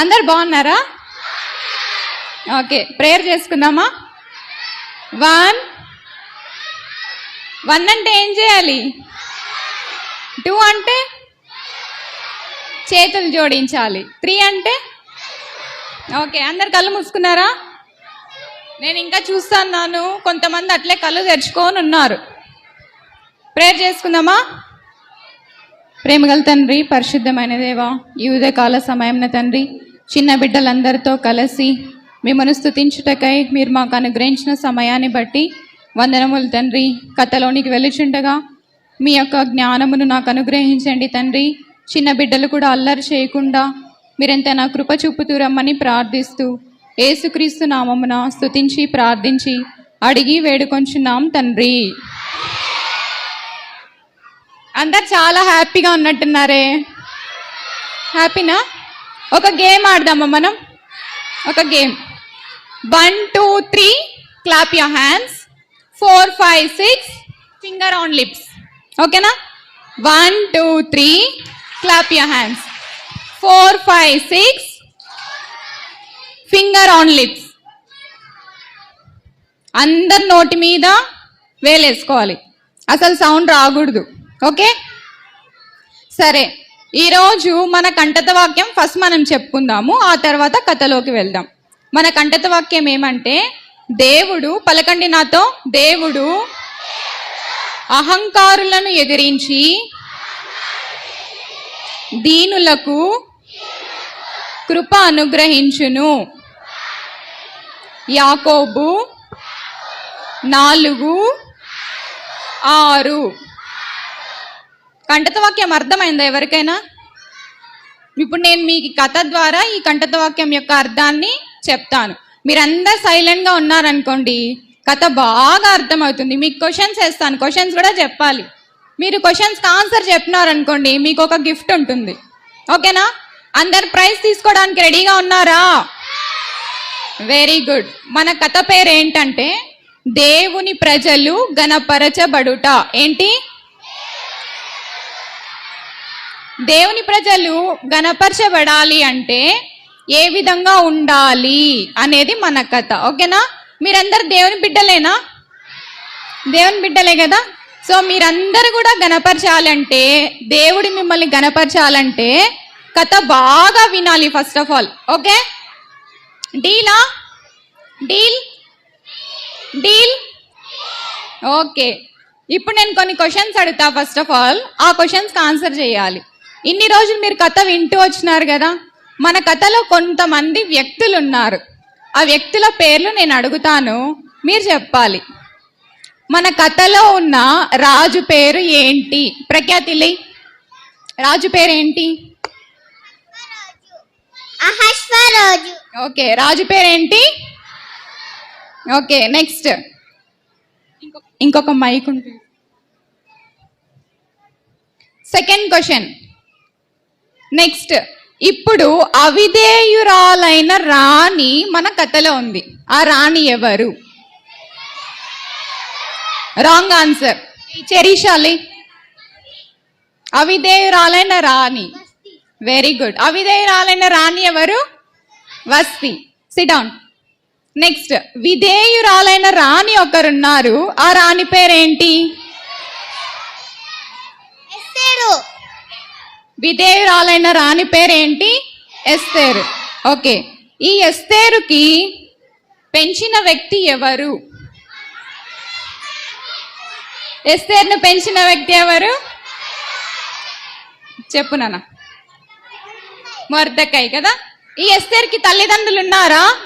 అందరు బాగున్నారా? Okay prayer చేసుకుందామా? వన్. వన్ అంటే ఏం చేయాలి? టూ అంటే చేతులు జోడించాలి. త్రీ అంటే? ఓకే అందరు కళ్ళు మూసుకున్నారా? నేను ఇంకా చూస్తున్నాను కొంతమంది అట్లే కళ్ళు తెరుచుకొని ఉన్నారు. ప్రేయర్ చేసుకుందామా? ప్రేమగల తండ్రి పరిశుద్ధమైన దేవా ఈ ఉదయకాల సమయంన తండ్రి చిన్న బిడ్డలందరితో కలిసి మిమ్మను స్థుతించుటకై మీరు మాకు అనుగ్రహించిన సమయాన్ని బట్టి వందనములు తండ్రి. కథలోనికి వెళ్ళుచుండగా మీ యొక్క జ్ఞానమును నాకు అనుగ్రహించండి తండ్రి. చిన్న బిడ్డలు కూడా అల్లరి చేయకుండా మీరెంత నా కృప చూపుతూ రమ్మని ప్రార్థిస్తూ ఏసుక్రీస్తు నామమున స్తుతించి ప్రార్థించి అడిగి వేడుకొంచున్నాం తండ్రి. అందరు చాలా హ్యాపీగా ఉన్నట్టున్నారే. హ్యాపీనా? ఒక గేమ్ ఆడదామా మనం? ఒక game. One two three clap your hands four five six finger on lips ఓకేనా one two three clap your hands four five six finger on lips అందరి నోటి మీద వేలేసుకోవాలి. అసలు సౌండ్ రాకూడదు. ఓకే? సరే. ఈరోజు మన కంటత వాక్యం ఫస్ట్ మనం చెప్పుకుందాము ఆ తర్వాత కథలోకి వెళ్దాం. మన కంటత వాక్యం ఏమంటే దేవుడు పలకండి నాతో దేవుడు అహంకారులను ఎదిరించి దీనులకు కృప అనుగ్రహించును. యాకోబు నాలుగు ఆరు కంటత వాక్యం అర్థమైందా ఎవరికైనా? ఇప్పుడు నేను మీకు కథ ద్వారా ఈ కంటత వాక్యం యొక్క అర్థాన్ని చెప్తాను. మీరందరు సైలెంట్గా ఉన్నారనుకోండి కథ బాగా అర్థమవుతుంది. మీకు క్వశ్చన్స్ వేస్తాను. క్వశ్చన్స్ కూడా చెప్పాలి. మీరు క్వశ్చన్స్కి ఆన్సర్ చెప్పినారనుకోండి మీకు ఒక గిఫ్ట్ ఉంటుంది. ఓకేనా? అందరు ప్రైజ్ తీసుకోవడానికి రెడీగా ఉన్నారా? Very good. మన కథ పేరు ఏంటంటే దేవుని ప్రజలు గణపరచబడుట ఏంటి? దేవుని ప్రజలు గణపరచబడాలి అంటే ఏ విధంగా ఉండాలి అనేది మన కథ. ఓకేనా? మీరందరు దేవుని బిడ్డలేనా? దేవుని బిడ్డలే కదా? సో మీరందరూ కూడా గణపరచాలంటే దేవుడి మిమ్మల్ని గణపరచాలంటే కథ బాగా వినాలి first of all. Okay? Deal? Deal? Deal? Okay. ఇప్పుడు నేను కొన్ని క్వశ్చన్స్ అడుగుతా ఫస్ట్ ఆఫ్ ఆల్. ఆ క్వశ్చన్స్కి ఆన్సర్ చేయాలి. ఇన్ని రోజులు మీరు కథ వింటూ వచ్చినారు కదా? మన కథలో కొంతమంది వ్యక్తులు ఉన్నారు ఆ వ్యక్తుల పేర్లు నేను అడుగుతాను. మీరు చెప్పాలి. మన కథలో ఉన్న రాజు పేరు ఏంటి? ప్రఖ్యాతిలి రాజు పేరు ఏంటి? ఓకే రాజు పేరు ఏంటి? Okay next. ఇంకొక మైక్ ఉంటుంది. Second question. నెక్స్ట్ ఇప్పుడు అవిధేయురాలైన రాణి మన కథలో ఉంది. ఆ రాణి ఎవరు? రాంగ్ ఆన్సర్ చెరీషాలి అవిధేయురాలైన రాణి. వెరీ గుడ్ అవిధేయురాలైన రాణి ఎవరు? వస్తి. సిడౌన్ నెక్స్ట్ విధేయురాలైన రాణి ఒకరున్నారు. ఆ రాణి పేరేంటి ఎస్తేరు విధేయురాలైన రాణి పేరేంటి? ఎస్తేరు. ఓకే. ఈ ఎస్తేరుకి పెంచిన వ్యక్తి ఎవరు? ఎస్తేర్ను పెంచిన వ్యక్తి ఎవరు? చెప్పు నాన్న. మొర్దకాయ కదా? ఈ ఎస్తేర్కి తల్లిదండ్రులు ఉన్నారా?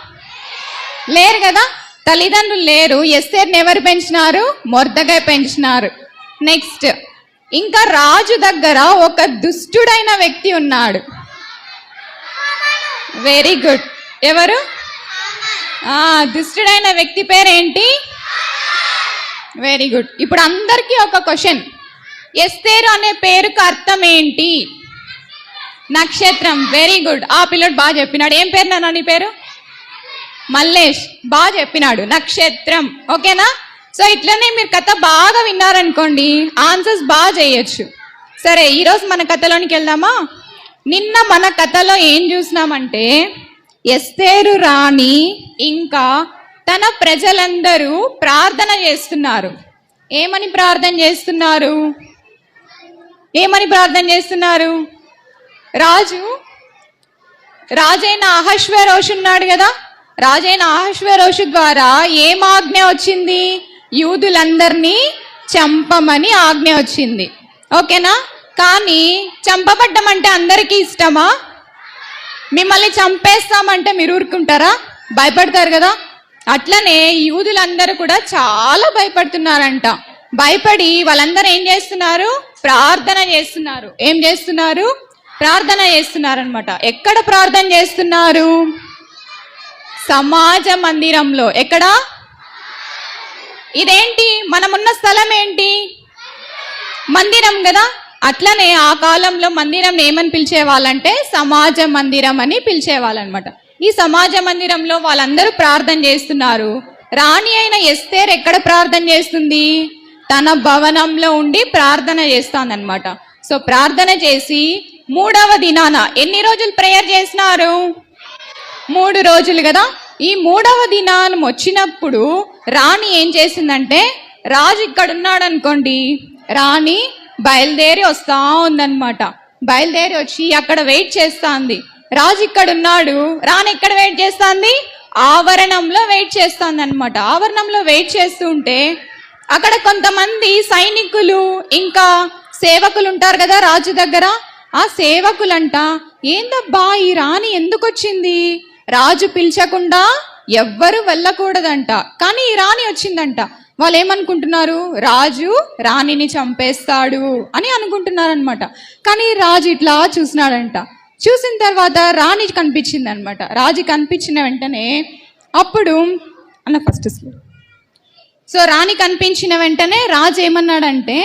లేరు కదా? తల్లిదండ్రులు లేరు. ఎస్తేర్ని ఎవరు పెంచినారు? మొర్దకాయ పెంచినారు. నెక్స్ట్. ఇంకా రాజు దగ్గర ఒక దుష్టుడైన వ్యక్తి ఉన్నాడు. వెరీ గుడ్ ఎవరు? ఆ దుష్టుడైన వ్యక్తి పేరేంటి? వెరీ గుడ్ ఇప్పుడు అందరికీ ఒక క్వశ్చన్ ఎస్తేరు అనే పేరుకు అర్థం ఏంటి? నక్షత్రం. వెరీ గుడ్ ఆ పిల్లడు బాగా చెప్పినాడు. ఏం పేరు నాన్న నీ పేరు? మల్లేష్. బాగా చెప్పినాడు. నక్షత్రం. ఓకేనా? సో ఇట్లనే మీరు కథ బాగా విన్నారనుకోండి ఆన్సర్స్ బాగా చేయొచ్చు. సరే ఈరోజు మన కథలోనికి వెళ్దామా? నిన్న మన కథలో ఏం చూసినామంటే ఎస్తేరు రాణి ఇంకా తన ప్రజలందరూ ప్రార్థన చేస్తున్నారు. ఏమని ప్రార్థన చేస్తున్నారు? ఏమని ప్రార్థన చేస్తున్నారు? రాజు రాజైన అహశ్వరోషు ఉన్నాడు కదా? రాజైన అహశ్వరోషు ద్వారా ఏం ఆజ్ఞ వచ్చింది? యూదులందరినీ చంపమని ఆజ్ఞ వచ్చింది. ఓకేనా? కానీ చంపబడ్డం అంటే అందరికీ ఇష్టమా? మిమ్మల్ని చంపేస్తామంటే మీరు ఊరుకుంటారా? భయపడతారు కదా? అట్లనే యూదులందరూ కూడా చాలా భయపడుతున్నారంట. భయపడి వాళ్ళందరూ ఏం చేస్తున్నారు? ప్రార్థన చేస్తున్నారు. ఏం చేస్తున్నారు? ప్రార్థన చేస్తున్నారు అనమాట ఎక్కడ ప్రార్థన చేస్తున్నారు? సమాజ మందిరంలో. ఎక్కడ? ఇదేంటి? మనమున్న స్థలం ఏంటి మందిరం కదా? అట్లనే ఆ కాలంలో మందిరం ఏమని పిలిచేవాళ్ళంటే సమాజ మందిరం అని పిలిచేవాళ్ళనమాట. ఈ సమాజ మందిరంలో వాళ్ళందరూ ప్రార్థన చేస్తున్నారు. రాణి అయిన ఎస్తేర్ ఎక్కడ ప్రార్థన చేస్తుంది? తన భవనంలో ఉండి ప్రార్థన చేస్తానమాట సో ప్రార్థన చేసి మూడవ దినాన ఎన్ని రోజులు ప్రేయర్ చేసినారు? మూడు రోజులు కదా? ఈ మూడవ దినానం వచ్చినప్పుడు రాణి ఏం చేసిందంటే రాజు ఇక్కడున్నాడు అనుకోండి రాణి బయలుదేరి వస్తా ఉందన్నమాట. బయలుదేరి వచ్చి అక్కడ వెయిట్ చేస్తాంది. రాజు ఇక్కడ ఉన్నాడు రాణి ఎక్కడ వెయిట్ చేస్తాంది? ఆవరణంలో వెయిట్ చేస్తాంది అనమాట ఆవరణంలో వెయిట్ చేస్తూ ఉంటే అక్కడ కొంతమంది సైనికులు ఇంకా సేవకులు ఉంటారు కదా రాజు దగ్గర? ఆ సేవకులంట ఏందబ్బా ఈ రాణి ఎందుకు వచ్చింది రాజు పిలిచకుండా ఎవ్వరు వెళ్ళకూడదంట. కానీ ఈ రాణి వచ్చిందంట. వాళ్ళు ఏమనుకుంటున్నారు రాజు రాణిని చంపేస్తాడు అని అనుకుంటున్నారనమాట కానీ రాజు ఇట్లా చూసినాడంట. చూసిన తర్వాత రాణి కనిపించింది అనమాట రాజు కనిపించిన వెంటనే అప్పుడు అన్న ఫస్ట్ స్లో సో రాణి కనిపించిన వెంటనే రాజు ఏమన్నాడంటే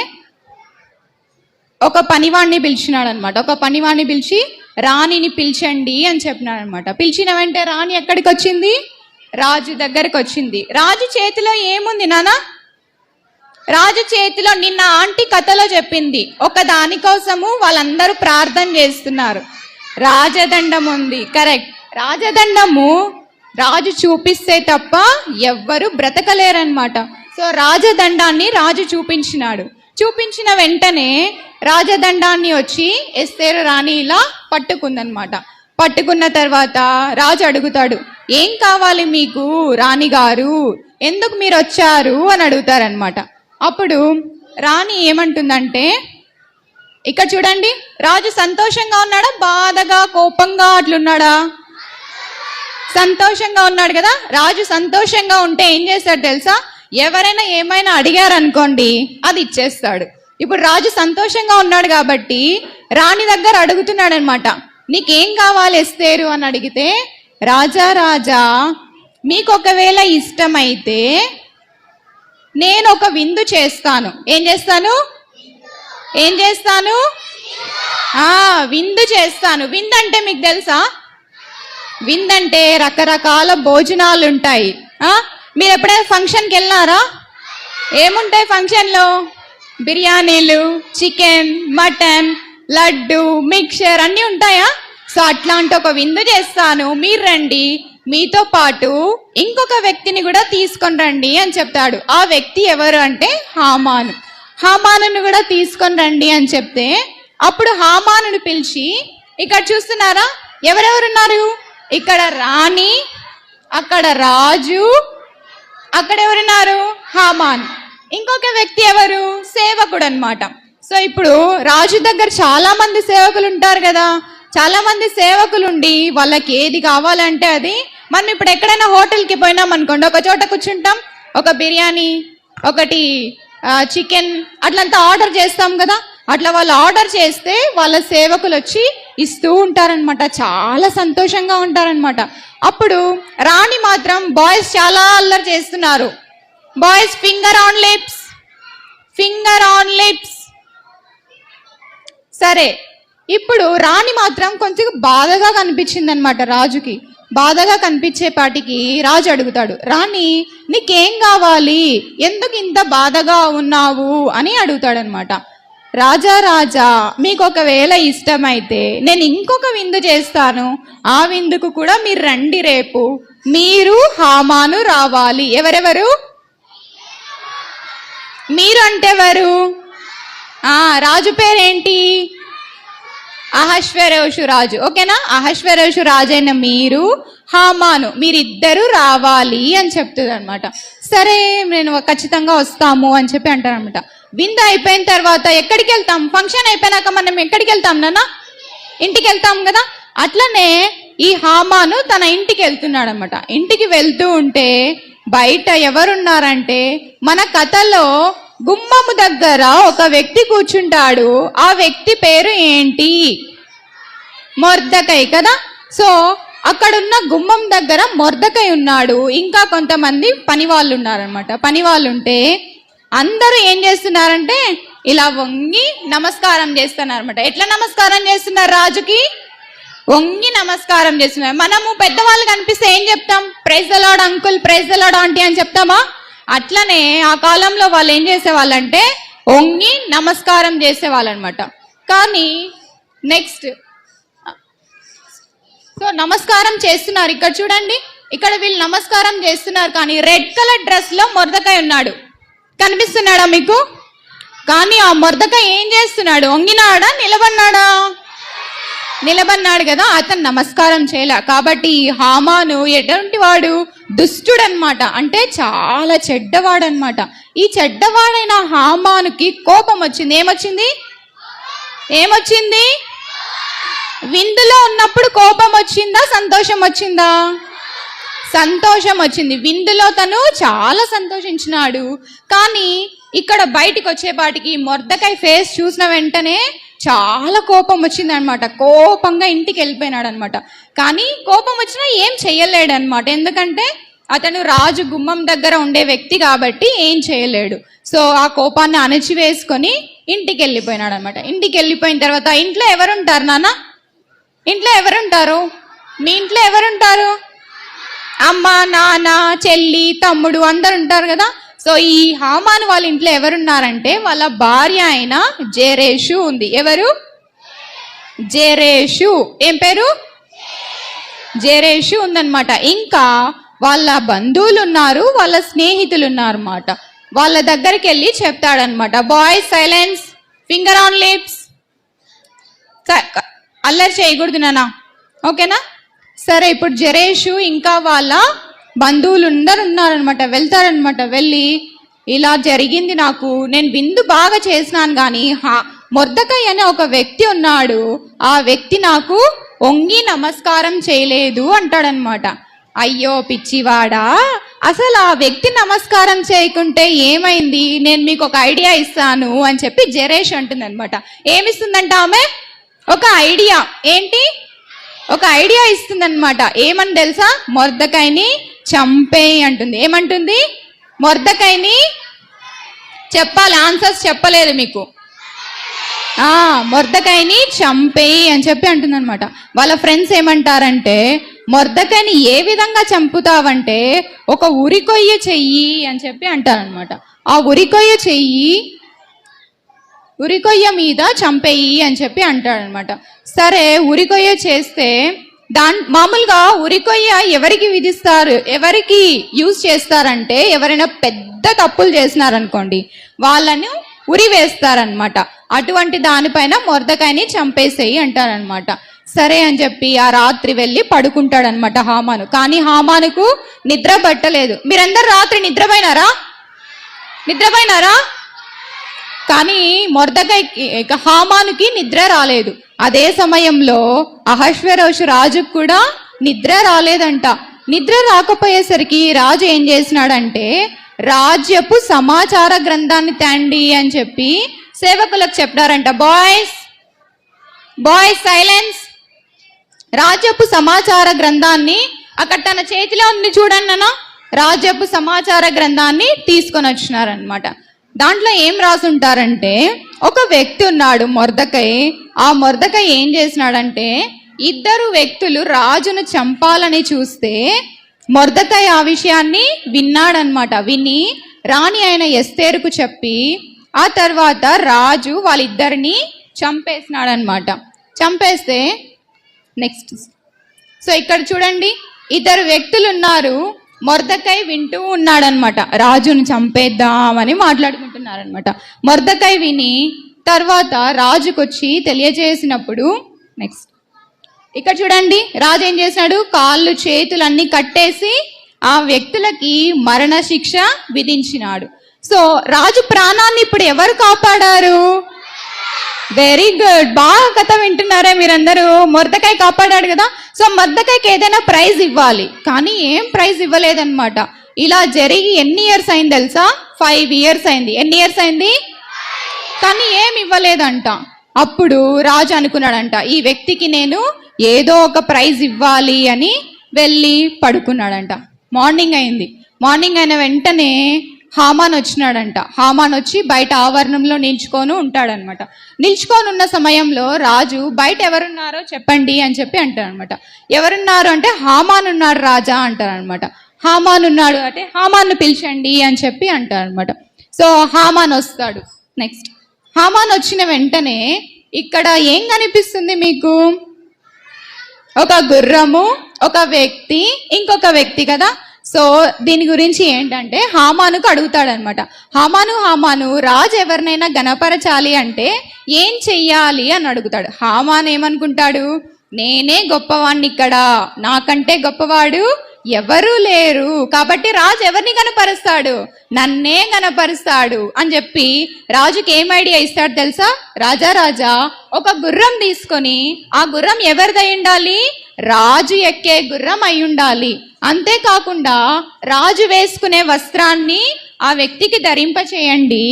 ఒక పనివాణ్ణి పిలిచినాడనమాట ఒక పనివాణ్ణి పిలిచి రాణిని పిలిచండి అని చెప్పినాడనమాట పిలిచిన వెంటనే రాణి ఎక్కడికి వచ్చింది రాజు దగ్గరికి వచ్చింది. రాజు చేతిలో ఏముంది నానా? రాజు చేతిలో నిన్న ఆంటీ కథలో చెప్పింది. ఒక దానికోసము వాళ్ళందరూ ప్రార్థన చేస్తున్నారు. రాజదండం ఉంది. కరెక్ట్. రాజదండము రాజు చూపిస్తే తప్ప ఎవ్వరు బ్రతకలేరన్నమాట. సో రాజదండాన్ని రాజు చూపించినాడు. చూపించిన వెంటనే రాజదండాన్ని వచ్చి ఎస్తేరు రాణి ఇలా పట్టుకుందనమాట పట్టుకున్న తర్వాత రాజు అడుగుతాడు ఏం కావాలి మీకు రాణిగారు ఎందుకు మీరు వచ్చారు? అని అడుగుతారనమాట అప్పుడు రాణి ఏమంటుందంటే ఇక్కడ చూడండి రాజు సంతోషంగా ఉన్నాడా? బాధగా కోపంగా అట్లున్నాడా? సంతోషంగా ఉన్నాడు కదా? రాజు సంతోషంగా ఉంటే ఏం చేస్తాడు తెలుసా? ఎవరైనా ఏమైనా అడిగారనుకోండి అది ఇచ్చేస్తాడు. ఇప్పుడు రాజు సంతోషంగా ఉన్నాడు కాబట్టి రాణి దగ్గర అడుగుతున్నాడు అనమాట నీకేం కావాలి ఎస్తేరు అని అడిగితే రాజా రాజా మీకు ఒకవేళ ఇష్టమైతే నేను ఒక విందు చేస్తాను. ఏం చేస్తాను? ఏం చేస్తాను? ఆ విందు చేస్తాను. విందు అంటే మీకు తెలుసా? విందంటే రకరకాల భోజనాలు ఉంటాయి మీరు ఎప్పుడైనా ఫంక్షన్కి వెళ్ళినారా ఏముంటాయి ఫంక్షన్లో? బిర్యానీలు చికెన్ మటన్ లడ్డు మిక్చర్ అన్నీ ఉంటాయా? సో అట్లాంటి ఒక విందు చేస్తాను. మీరు రండి. మీతో పాటు ఇంకొక వ్యక్తిని కూడా తీసుకొని రండి అని చెప్తాడు. ఆ వ్యక్తి ఎవరు అంటే హామాను. హామానును కూడా తీసుకొని రండి అని చెప్తే అప్పుడు హామానును పిలిచి ఇక్కడ చూస్తున్నారా? ఎవరెవరున్నారు? ఇక్కడ రాణి అక్కడ రాజు అక్కడ ఎవరున్నారు? హామాన్. ఇంకొక వ్యక్తి ఎవరు? సేవకుడు అనమాట సో ఇప్పుడు రాజు దగ్గర చాలా మంది సేవకులు ఉంటారు కదా. చాలా మంది సేవకులు ఉండి వాళ్ళకి ఏది కావాలంటే అది మనం ఇప్పుడు ఎక్కడైనా హోటల్కి పోయినాం అనుకోండి ఒక చోట కూర్చుంటాం ఒక బిర్యానీ ఒకటి చికెన్ అట్లంతా ఆర్డర్ చేస్తాం కదా. అట్లా వాళ్ళు ఆర్డర్ చేస్తే వాళ్ళ సేవకులు వచ్చి ఇస్తూ ఉంటారనమాట చాలా సంతోషంగా ఉంటారనమాట అప్పుడు రాణి మాత్రం బాయ్స్ చాలా అల్లరి చేస్తున్నారు. Boys finger on lips finger on lips. సరే ఇప్పుడు రాణి మాత్రం కొంచెం బాధగా కనిపించింది అనమాట రాజుకి. బాధగా కనిపించేపాటికి రాజు అడుగుతాడు రాణి నీకేం కావాలి? ఎందుకు ఇంత బాధగా ఉన్నావు? అని అడుగుతాడనమాట రాజా రాజా మీకు ఒకవేళ ఇష్టమైతే నేను ఇంకొక విందు చేస్తాను. ఆ విందుకు కూడా మీరు రండి రేపు. మీరు హామాను రావాలి. ఎవరెవరు? మీరు అంటే ఎవరు ఆ రాజు పేరేంటి? అహశ్వరేషు రాజు. ఓకేనా? అహశ్వరేషు రాజు అయిన మీరు హామాను మీరిద్దరూ రావాలి అని చెప్తుంది అనమాట సరే నేను ఖచ్చితంగా వస్తాము అని చెప్పి అంటారనమాట విందు అయిపోయిన తర్వాత ఎక్కడికి వెళ్తాం ఫంక్షన్ అయిపోయినాక మనం ఎక్కడికి వెళ్తాం నాన్న? ఇంటికి వెళ్తాం కదా? అట్లనే ఈ హామాను తన ఇంటికి వెళ్తున్నాడు అనమాట ఇంటికి వెళ్తూ ఉంటే బయట ఎవరున్నారంటే మన కథలో గుమ్మము దగ్గర ఒక వ్యక్తి కూర్చుంటాడు. ఆ వ్యక్తి పేరు ఏంటి? మొర్దకై కదా? సో అక్కడున్న గుమ్మం దగ్గర మొర్దకై ఉన్నాడు. ఇంకా కొంతమంది పని వాళ్ళు ఉన్నారనమాట పని వాళ్ళు ఉంటే అందరూ ఏం చేస్తున్నారంటే ఇలా వంగి నమస్కారం చేస్తున్నారనమాట ఎట్లా నమస్కారం చేస్తున్నారు రాజుకి? వంగి నమస్కారం చేస్తున్నారు. మనము పెద్దవాళ్ళు కనిపిస్తే ఏం చెప్తాం? ప్రైజ్ అలాడ్ అంకుల్ ప్రైజ్ అలాడ్ ఆంటీ అని చెప్తామా? అట్లనే ఆ కాలంలో వాళ్ళు ఏం చేసేవాళ్ళంటే వంగి నమస్కారం చేసేవాళ్ళనమాట. కానీ నెక్స్ట్ సో నమస్కారం చేస్తున్నారు. ఇక్కడ చూడండి ఇక్కడ వీళ్ళు నమస్కారం చేస్తున్నారు కానీ రెడ్ కలర్ డ్రెస్లో మొరదకాయ ఉన్నాడు. కనిపిస్తున్నాడా మీకు? కానీ ఆ మొరదకాయ ఏం చేస్తున్నాడు? ఒంగినాడా? నిలబడినాడా? నిలబన్నాడు కదా అతను నమస్కారం చేయలే. కాబట్టి హామాను ఎటువంటి వాడు? దుష్టుడు అనమాట అంటే చాలా చెడ్డవాడు అనమాట ఈ చెడ్డవాడైన హామానుకి కోపం వచ్చింది. ఏమొచ్చింది? ఏమొచ్చింది? విందులో ఉన్నప్పుడు కోపం వచ్చిందా సంతోషం వచ్చిందా? సంతోషం వచ్చింది. విందులో తను చాలా సంతోషించినాడు. కానీ ఇక్కడ బయటికి వచ్చేపాటికి మొర్దకాయ ఫేస్ చూసిన వెంటనే చాలా కోపం వచ్చింది అనమాట కోపంగా ఇంటికి వెళ్ళిపోయినాడు అనమాట కానీ కోపం వచ్చినా ఏం చేయలేడనమాట. ఎందుకంటే అతను రాజు గుమ్మం దగ్గర ఉండే వ్యక్తి కాబట్టి ఏం చేయలేడు. సో ఆ కోపాన్ని అణచివేసుకొని ఇంటికి వెళ్ళిపోయినాడు అనమాట ఇంటికి వెళ్ళిపోయిన తర్వాత ఇంట్లో ఎవరుంటారు నాన్న? ఇంట్లో ఎవరుంటారు? మీ ఇంట్లో ఎవరుంటారు? అమ్మ నాన్న చెల్లి తమ్ముడు అందరు ఉంటారు కదా? సో ఈ హామాను వాళ్ళ ఇంట్లో ఎవరున్నారంటే వాళ్ళ భార్య అయిన జేరేషు ఉంది. ఎవరు? జేరేషు. ఏం పేరు? జేరేషు ఉందన్నమాట. ఇంకా వాళ్ళ బంధువులు ఉన్నారు వాళ్ళ స్నేహితులు ఉన్నారన్నమాట వాళ్ళ దగ్గరికి వెళ్ళి చెప్తాడనమాట boys silence finger on lips అల్లరి చేయకూడదు నానా ఓకేనా? సరే ఇప్పుడు జరేషు ఇంకా వాళ్ళ బంధువులు అందరు ఉన్నారనమాట వెళ్తారనమాట. వెళ్ళి ఇలా జరిగింది నాకు. నేను విందు బాగా చేసినాను కానీ హా అనే ఒక వ్యక్తి ఉన్నాడు. ఆ వ్యక్తి నాకు వంగి నమస్కారం చేయలేదు అంటాడనమాట. అయ్యో పిచ్చివాడా అసలు ఆ వ్యక్తి నమస్కారం చేయకుంటే ఏమైంది? నేను మీకు ఒక ఐడియా ఇస్తాను అని చెప్పి జరేష్ అంటుంది అనమాట ఏమిస్తుందంట ఆమె? ఒక ఐడియా. ఏంటి? ఒక ఐడియా ఇస్తుందన్నమాట. ఏమని తెలుసా? మొర్దకాయని చంపేయి అంటుంది. ఏమంటుంది? మొర్దకాయని చెప్పాలి ఆన్సర్స్ చెప్పలేదు మీకు. ఆ మొర్దకాయని చంపేయి అని చెప్పి అంటుందన్నమాట. వాళ్ళ ఫ్రెండ్స్ ఏమంటారంటే మొర్దకాయని ఏ విధంగా చంపుతావంటే ఒక ఉరికొయ్య చెయ్యి అని చెప్పి అంటారనమాట ఆ ఉరికొయ్య చెయ్యి ఉరికొయ్య మీద చంపేయి అని చెప్పి అంటాడనమాట. సరే ఉరికొయ్య చేస్తే దాన్ మామూలుగా ఉరికొయ్య ఎవరికి విధిస్తారు ఎవరికి యూజ్ చేస్తారంటే ఎవరైనా పెద్ద తప్పులు చేసినారనుకోండి వాళ్ళను ఉరి వేస్తారనమాట అటువంటి దానిపైన మొరదకాయని చంపేసేయి అంటారనమాట. సరే అని చెప్పి ఆ రాత్రి వెళ్ళి పడుకుంటాడనమాట హామాను. కానీ హామానుకు నిద్ర పట్టలేదు. మీరందరు రాత్రి నిద్రపోయినారా? నిద్రపోయినారా? కానీ మొర్దకైకి హామానుకి నిద్ర రాలేదు. అదే సమయంలో అహశ్వరోషు రాజుకు కూడా నిద్ర రాలేదంట. నిద్ర రాకపోయేసరికి రాజు ఏం చేసినాడంటే రాజ్యపు సమాచార గ్రంథాన్ని తండి అని చెప్పి సేవకులకు చెప్పారంట బాయ్స్ బాయ్స్ సైలెన్స్. రాజ్యపు సమాచార గ్రంథాన్ని అక్కడ తన చేతిలో ఉంది చూడండి అన్న రాజ్యపు సమాచార గ్రంథాన్ని తీసుకొని వచ్చినారనమాట దాంట్లో ఏం రాసుంటారంటే ఒక వ్యక్తి ఉన్నాడు మొరదకై ఆ మొరదకై ఏం చేసినాడంటే ఇద్దరు వ్యక్తులు రాజును చంపాలని చూస్తే మొర్దకై ఆ విషయాన్ని విన్నాడనమాట విని రాణి ఆయన ఎస్తేరుకు చెప్పి ఆ తర్వాత రాజు వాళ్ళిద్దరిని చంపేసినాడనమాట చంపేస్తే నెక్స్ట్ సో ఇక్కడ చూడండి ఇద్దరు వ్యక్తులు ఉన్నారు మొర్దకై వింటూ ఉన్నాడనమాట. రాజును చంపేద్దామని మాట్లాడుకుంటున్నారనమాట. మొర్దకై విని తర్వాత రాజుకొచ్చి తెలియజేసినప్పుడు నెక్స్ట్ ఇక్కడ చూడండి రాజు ఏం చేశాడు కాళ్ళు చేతులు అన్ని కట్టేసి ఆ వ్యక్తులకి మరణ శిక్ష విధించినాడు. సో రాజు ప్రాణాన్ని ఇప్పుడు ఎవరు కాపాడారు? వెరీ గుడ్ బాగా కథ వింటున్నారే మీరందరూ. మొర్దకాయ కాపాడాడు కదా. సో మొర్దకాయకి ఏదైనా ప్రైజ్ ఇవ్వాలి. కానీ ఏం ప్రైజ్ ఇవ్వలేదన్నమాట. ఇలా జరిగి ఎన్ని ఇయర్స్ అయింది తెలుసా? ఫైవ్ ఇయర్స్ అయింది. ఎన్ని ఇయర్స్ అయింది? కానీ ఏం ఇవ్వలేదంట. అప్పుడు రాజు అనుకున్నాడంట ఈ వ్యక్తికి నేను ఏదో ఒక ప్రైజ్ ఇవ్వాలి అని వెళ్ళి పడుకున్నాడంట. మార్నింగ్ అయింది. మార్నింగ్ అయిన వెంటనే హామాన్ వచ్చినాడంట. హామాన్ వచ్చి బయట ఆవరణంలో నిల్చుకొని ఉంటాడనమాట. నిల్చుకొని ఉన్న సమయంలో రాజు బయట ఎవరున్నారో చెప్పండి అని చెప్పి అంటాడనమాట. ఎవరున్నారు అంటే హామాన్ ఉన్నాడు రాజా అంటారనమాట. హామాన్ ఉన్నాడు అంటే హామాన్ను పిలిచండి అని చెప్పి అంటారనమాట. సో హామాన్ వస్తాడు. నెక్స్ట్ హామాన్ వచ్చిన వెంటనే ఇక్కడ ఏం కనిపిస్తుంది మీకు? ఒక గుర్రము ఒక వ్యక్తి ఇంకొక వ్యక్తి కదా? సో దీని గురించి ఏంటంటే హామానుకు అడుగుతాడనమాట. హామాను హామాను రాజు ఎవరినైనా గణపరచాలి అంటే ఏం చెయ్యాలి అని అడుగుతాడు. హామాన్ ఏమనుకుంటాడు? నేనే గొప్పవాణ్ణి ఇక్కడ నాకంటే గొప్పవాడు ఎవరూ లేరు. కాబట్టి రాజు ఎవరిని కనపరుస్తాడు నన్నే కనపరుస్తాడు అని చెప్పి రాజుకి ఏం ఐడియా ఇస్తాడు తెలుసా? రాజా రాజా ఒక గుర్రం తీసుకొని ఆ గుర్రం ఎవరిదై ఉండాలి? రాజు ఎక్కే గుర్రం అయి ఉండాలి అంతేకాకుండా రాజు వేసుకునే వస్త్రాన్ని ఆ వ్యక్తికి ధరింపచేయండి.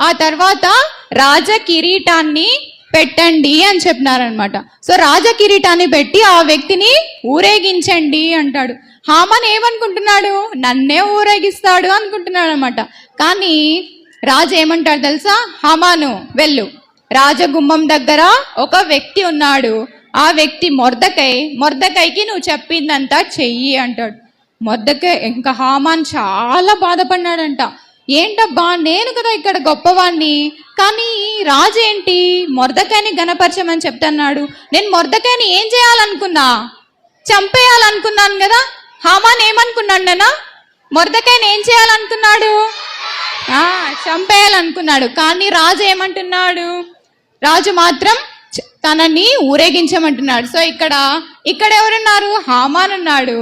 ఆ తర్వాత రాజ కిరీటాన్ని పెట్టండి అని చెప్పినారనమాట సో రాజ కిరీటాన్ని పెట్టి ఆ వ్యక్తిని ఊరేగించండి అంటాడు. హామన్ ఏమనుకుంటున్నాడు? నన్నే ఊరేగిస్తాడు అనుకుంటున్నాడు అనమాట కానీ రాజు ఏమంటాడు తెలుసా? హామాను వెళ్ళు. రాజగుమ్మం దగ్గర ఒక వ్యక్తి ఉన్నాడు. ఆ వ్యక్తి మొర్దకై మొర్దకైకి నువ్వు చెప్పిందంతా చెయ్యి అంటాడు. మొర్దకై ఇంకా హామాన్ చాలా బాధపడినాడంట ఏంటబ్బా నేను కదా ఇక్కడ గొప్పవాణ్ణి. కానీ రాజు ఏంటి? మొర్దకాయని గణపరచమని చెప్తున్నాడు. నేను మొర్దకాయని ఏం చేయాలనుకున్నా? చంపేయాలనుకున్నాను కదా? హామాన్ ఏమనుకున్నాడు నేనా మొర్దకాయని ఏం చేయాలనుకున్నాడు? చంపేయాలనుకున్నాడు. కానీ రాజు ఏమంటున్నాడు? రాజు మాత్రం తనని ఊరేగించమంటున్నాడు. సో ఇక్కడ ఇక్కడ ఎవరున్నారు హామాన్ ఉన్నాడు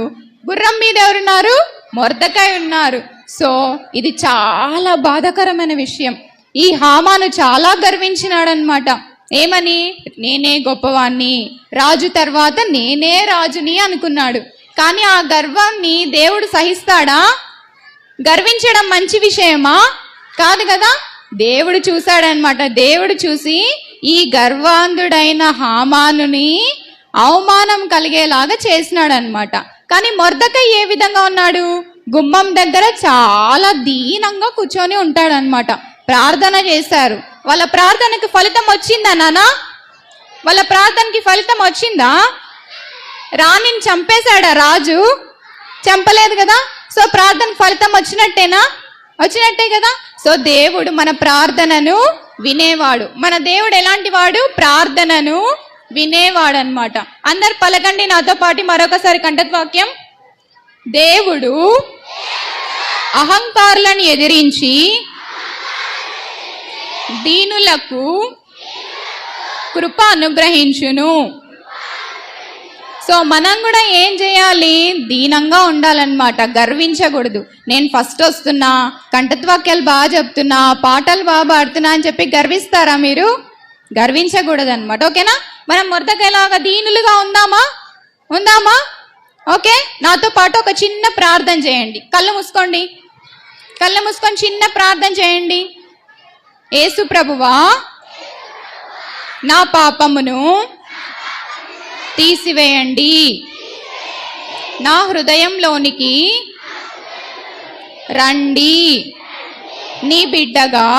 గుర్రం మీద ఎవరున్నారు మొర్దకాయ ఉన్నారు సో ఇది చాలా బాధాకరమైన విషయం. ఈ హామాను చాలా గర్వించినాడనమాట. ఏమని? నేనే గొప్పవాణ్ణి. రాజు తర్వాత నేనే రాజుని అనుకున్నాడు. కానీ ఆ గర్వాన్ని దేవుడు సహిస్తాడా? గర్వించడం మంచి విషయమా? కాదు కదా? దేవుడు చూశాడనమాట. దేవుడు చూసి ఈ గర్వాంధుడైన హామానుని అవమానం కలిగేలాగా చేసినాడనమాట కానీ మొర్దకై ఏ విధంగా ఉన్నాడు? గుమ్మం దగ్గర చాలా దీనంగా కూర్చొని ఉంటాడనమాట ప్రార్థన చేశారు. వాళ్ళ ప్రార్థనకి ఫలితం వచ్చిందా నానా? వాళ్ళ ప్రార్థనకి ఫలితం వచ్చిందా? రాణిని చంపేశాడా రాజు? చంపలేదు కదా? సో ప్రార్థన ఫలితం వచ్చినట్టేనా? వచ్చినట్టే కదా? సో దేవుడు మన ప్రార్థనను వినేవాడు. మన దేవుడు ఎలాంటి వాడు? ప్రార్థనను వినేవాడు అనమాట అందరు పలకండి నాతో పాటు మరొకసారి కంఠద్వాక్యం. దేవుడు అహంకారులను ఎదిరించి దీనులకు కృప అనుగ్రహించును. సో మనం కూడా ఏం చేయాలి? దీనంగా ఉండాలన్నమాట. గర్వించకూడదు. నేను ఫస్ట్ వస్తున్నా కంఠత్వాక్యాలు బాగా చెప్తున్నా పాటలు బాగా పాడుతున్నా అని చెప్పి గర్విస్తారా మీరు? గర్వించకూడదు అనమాట ఓకేనా? మనం మురదకలాగా దీనులుగా ఉందామా? ఉందామా? ఓకే? నాతో పాటు ఒక చిన్న ప్రార్థన చేయండి. కళ్ళు మూసుకోండి. కళ్ళు మూసుకొని చిన్న ప్రార్థన చేయండి. ఏసు ప్రభువా నా పాపమును తీసివేయండి. నా హృదయంలోనికి రండి. నీ బిడ్డగా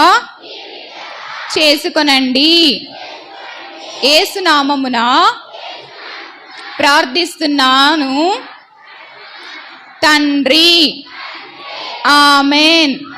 చేసుకొనండి. ఏసునామమున ప్రార్థిస్తున్నాను. తండ్రి. ఆమెన్.